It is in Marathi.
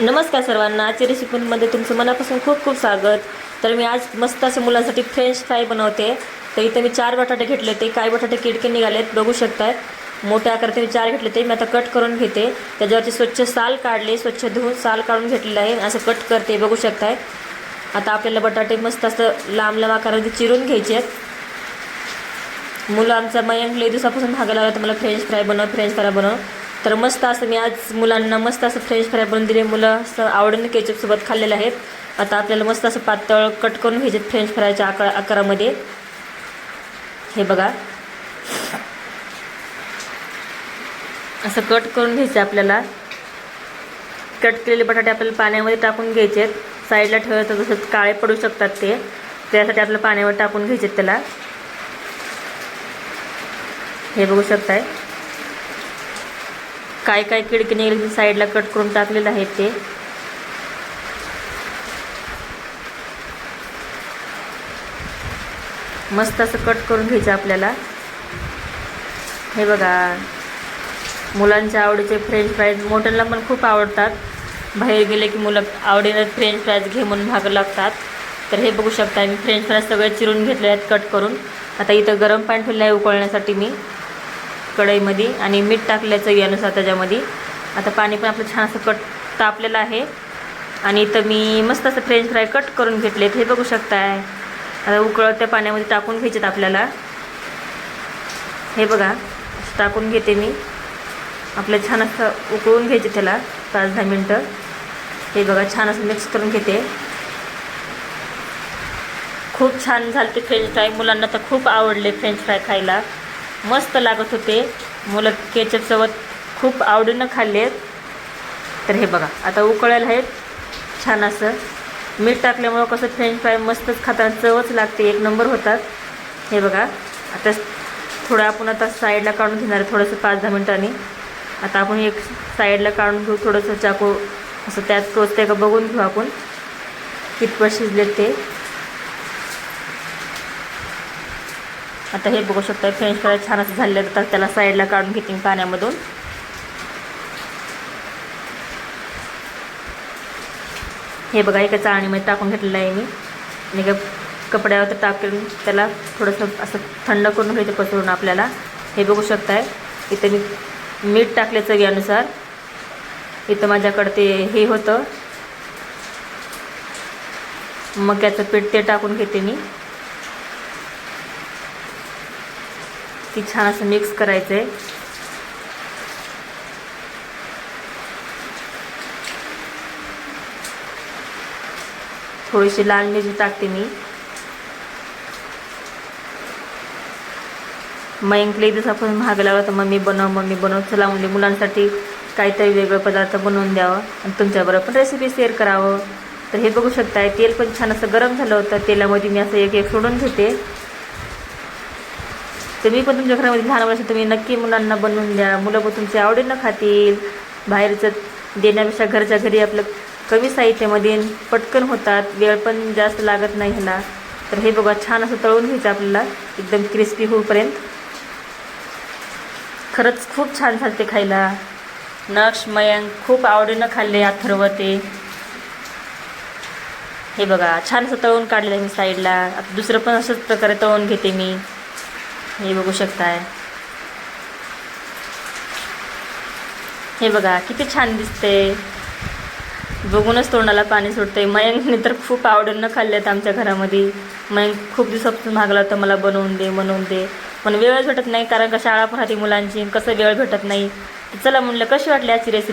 नमस्कार सर्वांना. आजच्या रेसिपीमध्ये तुमचं मनापासून खूप खूप स्वागत. तर मी आज मस्त असे मुलांसाठी फ्रेंच फ्राय बनवते. तर इथे मी चार बटाटे घेतले ते काही बटाटे किडके निघालेत बघू शकताय. मोठ्या आकाराचे मी चार घेतले ते मी आता कट करून घेते. त्याच्यावरती स्वच्छ साल काढले स्वच्छ धुवून साल काढून घेतलेलं आहे. असं कट करते बघू शकताय. आता आपल्याला बटाटे मस्त असं लांब लांब आकारामध्ये चिरून घ्यायचे आहेत. मुलं आमचा मयंक लई दिवसापासून भागायला लागला तर मला फ्रेंच फ्राय बनव फ्रेंच फ्राय बनव. तर मस्त असं मी आज मुलांना मस्त असं फ्रेंच फ्राय बनवून दिले. मुलं असं आवडीने केचपसोबत खाल्लेले आहेत. आता आपल्याला मस्त असं पातळ कट करून घ्यायचे फ्रेंच फ्रायच्या आकार आकारामध्ये. हे बघा. असं कट करून घ्यायचं आपल्याला. कट केलेले बटाटे आपल्याला पाण्यामध्ये टाकून घ्यायचे आहेत. साईडला ठेवलं तर जसं काळे पडू शकतात ते. त्यासाठी आपल्याला पाण्यावर टाकून घ्यायचे आहेत त्याला. हे बघू शकताय. काय काय खिडकी निघाली साईडला कट करून टाकलेलं आहे ते. मस्त असं कट करून घ्यायचं आपल्याला. हे बघा. मुलांच्या आवडीचे फ्रेंच फ्राईज मोठ्यांना पण खूप आवडतात. बाहेर गेले की मुलं आवडीनं फ्रेंच फ्राईज घे म्हणून भाग लागतात. तर हे बघू शकता मी फ्रेंच फ्राईज सगळे चिरून घेतले आहेत कट करून. आता इथं गरम पाणी ठेवलं आहे उकळण्यासाठी मी. कढईमध्ये आणि मीठ टाकल्याचं यानुसार त्याच्यामध्ये. आता पाणी पण आपलं छान असं कट तापलेलं आहे. आणि इथं मी मस्त असं फ्रेंच फ्राय कट करून घेतलेत. हे बघू शकताय. आता उकळत त्या पाण्यामध्ये टाकून घ्यायचेत आपल्याला. हे बघा टाकून घेते मी. आपलं छान असं उकळून घ्यायचे त्याला. पाच दहा मिनटं. हे बघा छान असं मिक्स करून घेते. खूप छान झाले ते फ्रेंच फ्राय. मुलांना तर खूप आवडले फ्रेंच फ्राय खायला. मस्त लागत होते. मुलं केचपसोबत खूप आवडीनं खाल्लेत तर हे बघा आता उकळायला आहेत छान असं. मीठ टाकल्यामुळं कसं फ्रेंच फ्राय मस्तच खाताना चवच लागते. एक नंबर होतात. हे बघा आता थोडं आपण आता साईडला काढून घेणार आहे थोडंसं पाच दहा मिनटांनी. आता आपण एक साईडला काढून घेऊ थोडंसं चाकू. असं त्यात टोचते का बघून घेऊ आपण. कितपत शिजलेत ते. आता हे बघू शकता फ्रेंच फ्राय छान असं झालेलं तर त्याला साईडला काढून घेते मी पाण्यामधून. हे बघा एका चाळणीमध्ये टाकून घेतलेलं आहे मी. आणि एका कपड्यावर तर टाकून त्याला थोडंसं असं थंड करून घ्यायचं पसरून आपल्याला. हे बघू शकताय. इथं मी मीठ टाकले चवीनुसार. इथं माझ्याकडं ते हे होतं. मक्याचं पीठ ते टाकून घेते मी. ती छान असं मिक्स करायचं आहे थोडीशी लाल मिरची टाकते मी. मयंकले आपण महाग लावला तर मम्मी बनव मम्मी बनव. चला म्हणजे मुलांसाठी काहीतरी वेगळं पदार्थ बनवून द्यावं आणि तुमच्याबरोबर पण रेसिपी शेअर करावं. तर हे बघू शकताय तेल पण छान असं गरम झालं होतं. तेलामध्ये मी असं एक एक सोडून घेते. तुम्ही पण तुमच्या घरामध्ये लहान असेल तुम्ही नक्की मुलांना बनवून द्या. मुलं पण तुमच्या आवडीनं खातील बाहेरचं देण्यापेक्षा घरच्या घरी आपलं कमी साहित्यामध्ये पटकन होतात. वेळ पण जास्त लागत नाही ह्याला. तर हे बघा छान असं तळून घ्यायचं आपल्याला. एकदम क्रिस्पी होईपर्यंत खरंच खूप छान झालं ते खायला. नक्ष मयंक खूप आवडीनं खाल्ले अथर्व ते. हे बघा छान असं तळून काढलेलं आहे मी साईडला आता दुसरं पण असंच प्रकारे तळून घेते मी. हे बघू शकताय. हे बघा किती छान दिसते. बघूनच तोंडाला पाणी सुटते मयंकने तर खूप आवडीनं खाल्लेत आमच्या घरामध्ये. मयंक खूप दिवसापासून मागला होता मला बनवून दे बनवून दे. पण वेळच भेटत नाही कारण का शाळा पण राहते मुलांची कसं वेळ भेटत नाही. चला म्हणलं कशी वाटली आजची रेसिपी